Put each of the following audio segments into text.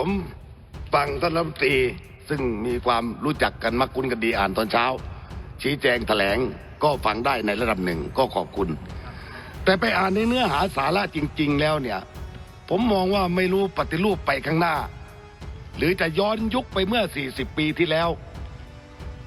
ผมฟังท่านรัฐมนตรีซึ่งมีความรู้จักกันมักคุ้นกันดีอ่านตอนเช้า ชี้แจงแถลงก็ฟังได้ในระดับหนึ่งก็ขอบคุณ แต่ไปอ่านในเนื้อหาสาระจริง ๆ แล้วเนี่ย ผมมองว่าไม่รู้ปฏิรูปไปข้างหน้า หรือจะย้อนยุคไปเมื่อ 40 ปีที่แล้ว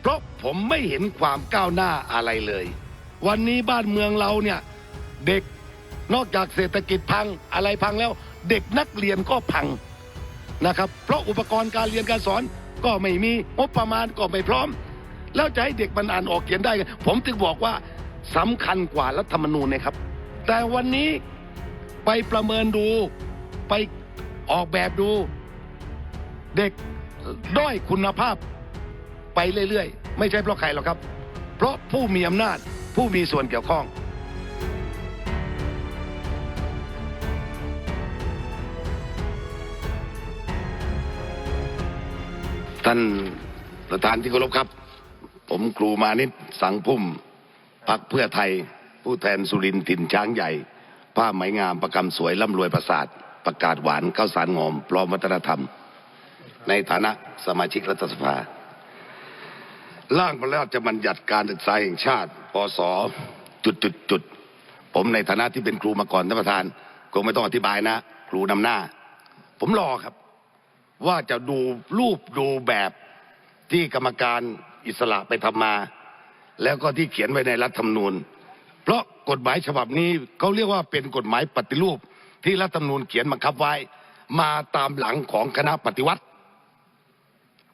เพราะผมไม่เห็นความก้าวหน้าอะไรเลย วันนี้บ้านเมืองเราเนี่ย เด็กนอกจากเศรษฐกิจพังอะไรพังแล้ว เด็กนักเรียนก็พัง นะครับ เพราะอุปกรณ์การเรียนการสอนก็ไม่มีงบประมาณก็ไม่พร้อม แล้วจะให้เด็กมันอ่านออกเขียนได้ ผมถึงบอกว่าสำคัญกว่ารัฐธรรมนูญนะครับ แต่วันนี้ไปประเมินดูไปออกแบบดู เด็กด้อยคุณภาพไปเรื่อยๆ ไม่ใช่เพราะใครหรอกครับ เพราะผู้มีอำนาจผู้มีส่วนเกี่ยวข้อง ท่านประธานที่เคารพครับ ผมครูมานิตสังพุ่มพักเพื่อไทย ผู้แทนสุรินทร์ถิ่นช้างใหญ่ ผ้าไหมงามประกำสวยร่ำรวยประสาท ประกาศหวานข้าวสารงอมปลอมวัฒนธรรม ในฐานะสมาชิกรัฐสภา ร่างพระราชบัญญัติการศึกษาแห่งชาติพศจุดจุดจุดผมในฐานะที่เป็นครูมาก่อนท่านประธานคงไม่ต้องอธิบายนะ ครูนำหน้า ผมรอครับ ว่าจะดูรูปดูแบบที่กรรมการอิสระไปทำมา แล้วก็ที่เขียนไว้ในรัฐธรรมนูญเพราะกฎหมายฉบับนี้เขาเรียกว่าเป็นกฎหมายปฏิรูปที่รัฐธรรมนูญเขียนบังคับไว้ มาตามหลังของคณะปฏิวัติ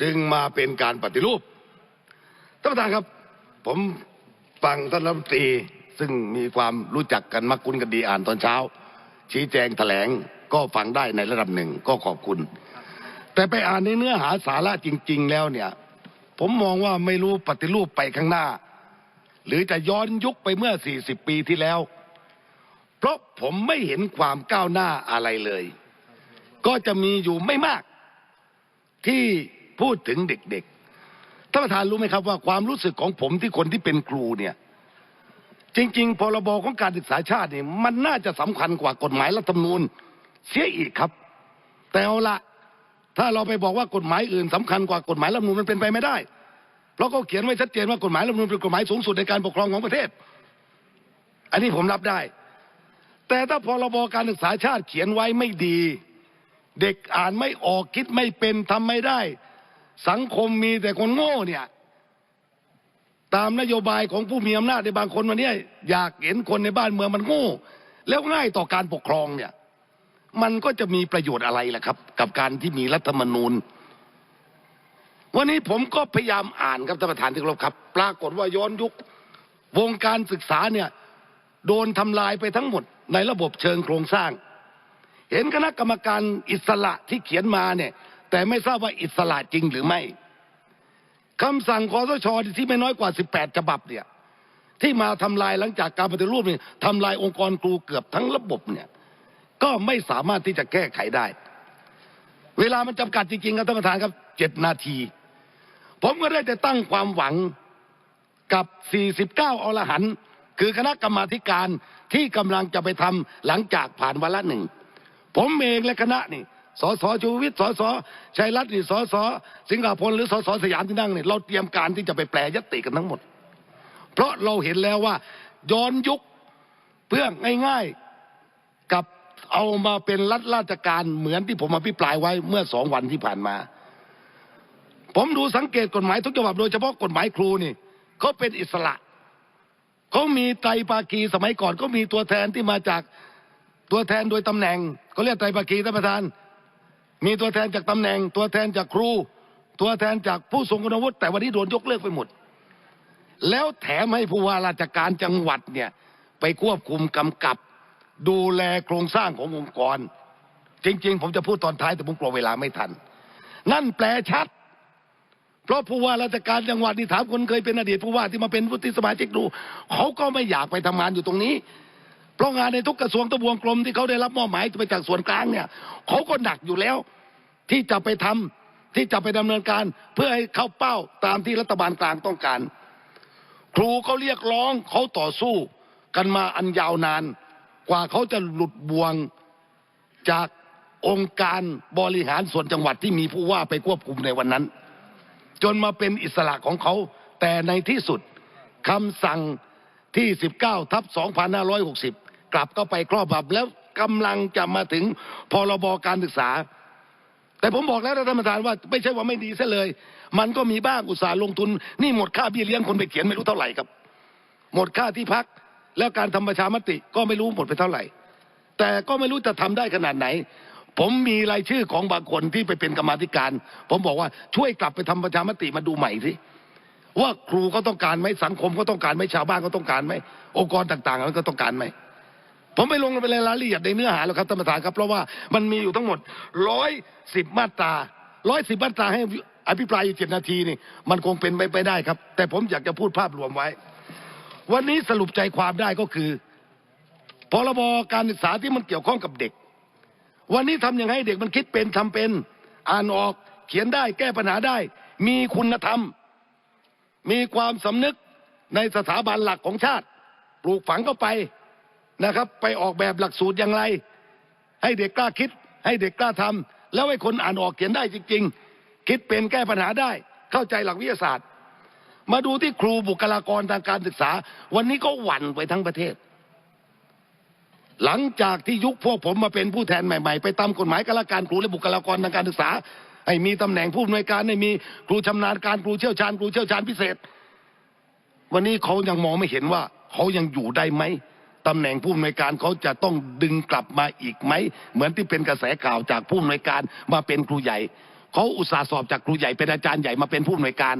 จึงมาเป็นการปฏิรูปท่านประธานครับ ผมฟังท่านรัฐมนตรีซึ่งมีความรู้จักกันมักคุ้นกันดีอ่านตอนเช้า ชี้แจงแถลงก็ฟังได้ในระดับหนึ่งก็ขอบคุณ แต่ไปอ่านในเนื้อหาสาระจริงๆแล้วเนี่ยผมมองว่าไม่รู้ปฏิรูปไปข้างหน้า หรือจะย้อนยุคไปเมื่อ 40 ปีที่แล้ว เพราะผมไม่เห็นความก้าวหน้าอะไรเลย ก็จะมีอยู่ไม่มาก ที่พูดถึงเด็กๆท่านประธานรู้ไหมครับว่าความรู้สึกของผมที่คนที่เป็นครูเนี่ย จริง ๆ พรบของการศึกษาชาติเนี่ยมันน่าจะสำคัญกว่ากฎหมายรัฐธรรมนูญเสียอีกครับ แต่เอาละ ถ้าเราไปบอกว่ากฎหมายอื่นสำคัญกว่ากฎหมายรัฐมนูญมันเป็นไปไม่ได้ เพราะเขาเขียนไว้ชัดเจนว่ากฎหมายรัฐมนูญเป็นกฎหมายสูงสุดในการปกครองของประเทศ อันนี้ผมรับได้ แต่ถ้าพรบการศึกษาชาติเขียนไว้ไม่ดี เด็กอ่านไม่ออกคิดไม่เป็นทำไม่ได้ สังคมมีแต่คนโง่เนี่ยตามนโยบายของผู้มีอำนาจในบางคนวันนี้อยากเห็นคนในบ้านเมืองมันโง่แล้วง่ายต่อการปกครองเนี่ย มันก็จะมีประโยชน์อะไรล่ะครับ กับการที่มีรัฐมนูญวันนี้ผมก็พยายามอ่านครับท่านประธานที่เคารพครับ ปรากฏว่าย้อนยุควงการศึกษาเนี่ยโดนทำลายไปทั้งหมดในระบบเชิงโครงสร้าง เห็นคณะกรรมการอิสระที่เขียนมาเนี่ย แต่ไม่ทราบว่าอิสระจริงหรือไม่คำสั่งคอสชที่ไม่น้อยกว่า 18 ฉบับเนี่ย ที่มาทำลายหลังจากการปฏิรูปเนี่ยทำลายองค์กรครูเกือบทั้งระบบเนี่ย ก็ไม่สามารถที่จะแก้ไขได้ เวลามันจำกัดจริงๆครับท่านประธานครับเจ็ดนาที ผมก็ได้แต่ตั้งความหวังกับ 49 อรหันต์คือคณะกรรมาธิการที่กำลังจะไปทำหลังจากผ่านวาระหนึ่ง ผมเองและคณะนี่สสชูวิทย์สสชัยรัตน์นี่สสสิงหาพลหรือสสสยามที่นั่งนี่เราเตรียมการที่จะไปแปลยติกันทั้งหมด เพราะเราเห็นแล้วว่าย้อนยุคเพื่อง่ายๆ เอามาเป็นรัฐราชการเหมือนที่ผมอภิปรายไว้เมื่อสองวันที่ผ่านมา ผมดูสังเกตกฎหมายทุกฉบับโดยเฉพาะกฎหมายครูนี่เขาเป็นอิสระเขามีไตรภาคีสมัยก่อนก็มีตัวแทนที่มาจากตัวแทนโดยตำแหน่งเขาเรียกไตรภาคีท่านประธาน มีตัวแทนจากตำแหน่ง ตัวแทนจากครู ตัวแทนจากผู้ทรงคุณวุฒิแต่วันนี้โดนยกเลิกไปหมด แล้วแถมให้ผู้ว่าราชการจังหวัดเนี่ยไปควบคุมกำกับ ดูแลโครงสร้างขององค์กร จริง ๆ ผมจะพูดตอนท้ายแต่ผมกลัวเวลาไม่ทัน นั่นแปลชัด เพราะผู้ว่าราชการจังหวัดนี่ถามคนเคยเป็นอดีตผู้ว่าที่มาเป็นวุฒิสมาชิกดูเขาก็ไม่อยากไปทำงานอยู่ตรงนี้ เพราะงานในทุกกระทรวงทบวงกรมที่เขาได้รับมอบหมายไปจากส่วนกลางเนี่ยเขาก็หนักอยู่แล้ว ที่จะไปทำที่จะไปดำเนินการเพื่อให้เข้าเป้าตามที่รัฐบาลกลางต้องการ ครูเขาเรียกร้องเขาต่อสู้กันมาอันยาวนาน กว่าเขาจะหลุดบวงจากองค์การบริหารส่วนจังหวัดที่มีผู้ว่าไปควบคุมในวันนั้น จนมาเป็นอิสระของเขาแต่ในที่สุดคำสั่งที่ 19ทับ2560 กลับก็ไปครอบบับแล้วกำลังจะมาถึงพรบการศึกษา แต่ผมบอกแล้วนะท่านประธานว่าไม่ใช่ว่าไม่ดีซะเลย มันก็มีบ้างอุตสาห์ลงทุน นี่หมดค่าเบี้ยเลี้ยงคนไปเขียนไม่รู้เท่าไหร่ครับ หมดค่าที่พัก แล้วการทำประชามติก็ไม่รู้หมดไปเท่าไหร่ แต่ก็ไม่รู้จะทำได้ขนาดไหน ผมมีรายชื่อของบางคนที่ไปเป็นกรรมธิการ ผมบอกว่าช่วยกลับไปทำประชามติมาดูใหม่สิว่าครูเขาต้องการไหมสังคมเขาต้องการไหมชาวบ้านเขาต้องการไหมองค์กรต่างๆเขาก็ต้องการไหมผมไม่ลงไปในรายละเอียดในเนื้อหาหรอกครับท่านประธานครับ เพราะว่ามันมีอยู่ทั้งหมดร้อยสิบมาตราร้อยสิบมาตราให้อภิปรายอยู่เจ็ดนาทีนี่มันคงเป็นไปไม่ได้ครับ แต่ผมอยากจะพูดภาพรวมไว้ วันนี้สรุปใจความได้ก็คือพรบการศึกษาที่มันเกี่ยวข้องกับเด็ก วันนี้ทำยังไงเด็กมันคิดเป็นทำเป็น อ่านออก เขียนได้แก้ปัญหาได้ มีคุณธรรม มีความสำนึกในสถาบันหลักของชาติ ปลูกฝังเข้าไปนะครับ ไปออกแบบหลักสูตรอย่างไร ให้เด็กกล้าคิด ให้เด็กกล้าทำแล้วให้คนอ่านออกเขียนได้จริง ๆ คิดเป็นแก้ปัญหาได้ เข้าใจหลักวิทยาศาสตร์ มาดูที่ครูบุคลากรทางการศึกษาวันนี้ก็หวั่นไปทั้งประเทศ หลังจากที่ยุคพวกผมมาเป็นผู้แทนใหม่ๆ ไปตามกฎหมายกลาการครูและบุคลากรทางการศึกษาให้มีตำแหน่งผู้อำนวยการให้มีครูชำนาญการครูเชี่ยวชาญครูเชี่ยวชาญพิเศษ วันนี้เขายังมองไม่เห็นว่าเขายังอยู่ได้ไหมตำแหน่งผู้อำนวยการเขาจะต้องดึงกลับมาอีกไหมเหมือนที่เป็นกระแสข่าวจากผู้อำนวยการมาเป็นครูใหญ่เขาอุตส่าห์สอบจากครูใหญ่เป็นอาจารย์ใหญ่มาเป็นผู้อำนวยการ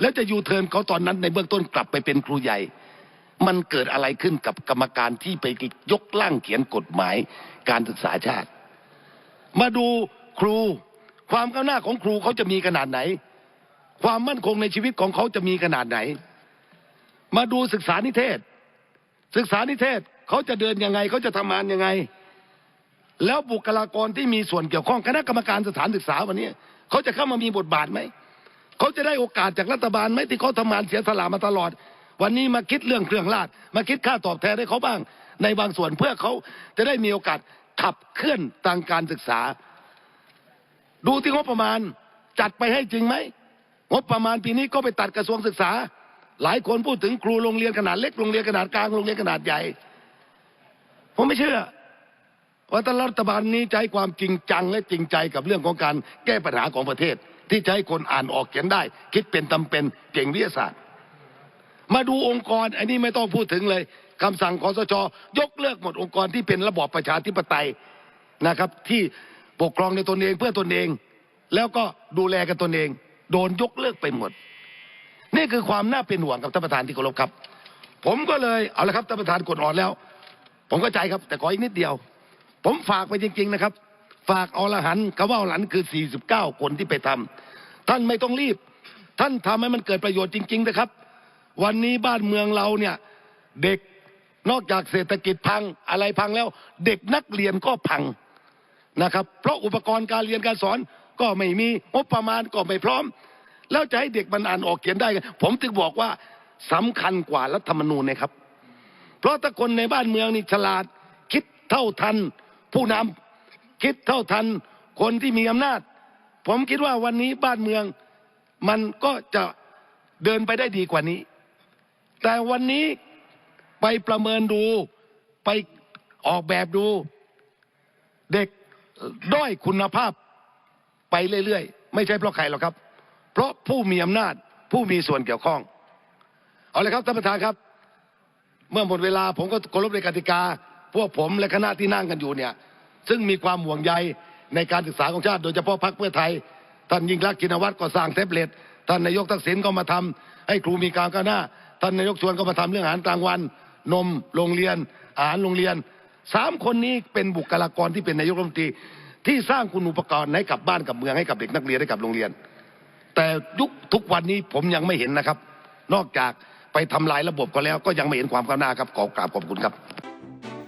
แล้วจะยูเทิร์นเขาตอนนั้นในเบื้องต้นกลับไปเป็นครูใหญ่มันเกิดอะไรขึ้นกับกรรมการที่ไปยกร่างเขียนกฎหมายการศึกษาชาติ มาดูครูความก้าวหน้าของครูเขาจะมีขนาดไหน ความมั่นคงในชีวิตของเขาจะมีขนาดไหน มาดูศึกษานิเทศ ศึกษานิเทศเขาจะเดินยังไงเขาจะทำงานยังไง แล้วบุคลากรที่มีส่วนเกี่ยวข้องคณะกรรมการสถานศึกษาวันนี้เขาจะเข้ามามีบทบาทไหม เขาจะได้โอกาสจากรัฐบาลไหมที่เขาทำงานเสียสละมาตลอด วันนี้มาคิดเรื่องเครื่องราชมาคิดค่าตอบแทนให้เขาบ้าง ในบางส่วนเพื่อเขาจะได้มีโอกาสขับเคลื่อนทางการศึกษา ดูที่งบประมาณจัดไปให้จริงไหมงบประมาณปีนี้ก็ไปตัดกระทรวงศึกษา หลายคนพูดถึงครูโรงเรียนขนาดเล็กโรงเรียนขนาดกลางโรงเรียนขนาดใหญ่ ผมไม่เชื่อว่าถ้ารัฐบาลนี้ใช้ความจริงจังและจริงใจกับเรื่องของการแก้ปัญหาของประเทศ ที่จะให้คนอ่านออกเขียนได้ คิดเป็นทำเป็นเก่งวิทยาศาสตร์ มาดูองค์กร อันนี้ไม่ต้องพูดถึงเลยคำสั่งคอสชยกเลิกหมดองค์กรที่เป็นระบอบประชาธิปไตยนะครับ ที่ปกครองในตนเองเพื่อตนเอง แล้วก็ดูแลกันตนเอง โดนยกเลิกไปหมด นี่คือความน่าเป็นห่วงกับท่านประธานที่เคารพครับ ผมก็เลยเอาละครับท่านประธานกดอ่อนแล้ว ผมก็ใจครับแต่ขออีกนิดเดียว ผมฝากไปจริง ๆ นะครับ ฝากอรหันต์คำว่าอรหันต์คือ49คนที่ไปทำท่านไม่ต้องรีบ ท่านทำให้มันเกิดประโยชน์จริงๆนะครับ วันนี้บ้านเมืองเราเนี่ยเด็กนอกจากเศรษฐกิจพังอะไรพังแล้ว เด็กนักเรียนก็พังนะครับ เพราะอุปกรณ์การเรียนการสอนก็ไม่มีงบประมาณก็ไม่พร้อม แล้วจะให้เด็กมันอ่านออกเขียนได้ ผมถึงบอกว่าสำคัญกว่ารัฐธรรมนูญนะครับ เพราะถ้าคนในบ้านเมืองนี่ฉลาดคิดเท่าทันผู้นำ คิดเท่าทันคนที่มีอำนาจ ผมคิดว่าวันนี้บ้านเมืองมันก็จะเดินไปได้ดีกว่านี้ แต่วันนี้ไปประเมินดูไปออกแบบดู เด็กด้อยคุณภาพไปเรื่อยๆ ไม่ใช่เพราะใครหรอกครับ เพราะผู้มีอำนาจผู้มีส่วนเกี่ยวข้อง เอาเลยครับท่านประธานครับ เมื่อหมดเวลาผมก็เคารพในกติกา พวกผมและคณะที่นั่งกันอยู่เนี่ย ซึ่งมีความห่วงใยในการศึกษาของชาติโดยเฉพาะพรรคเพื่อไทยท่านยิ่งรักษณ์ชินวัตรก็สร้างแท็บเล็ตท่านนายกทักษิณก็มาทำให้ครูมีการก้าวหน้า ท่านนายกชวนก็มาทำเรื่องอาหารกลางวัน นมโรงเรียน อาหารโรงเรียนสามคนนี้เป็นบุคลากรที่เป็นนายกรัฐมนตรีที่สร้างคุณอุปกรณ์ให้กับบ้านกับเมืองให้กับเด็กนักเรียนให้กับโรงเรียน แต่ยุคทุกวันนี้ผมยังไม่เห็นนะครับ นอกจากไปทำลายระบบก็แล้วก็ยังไม่เห็นความก้าวหน้าครับขอกราบขอบคุณครับ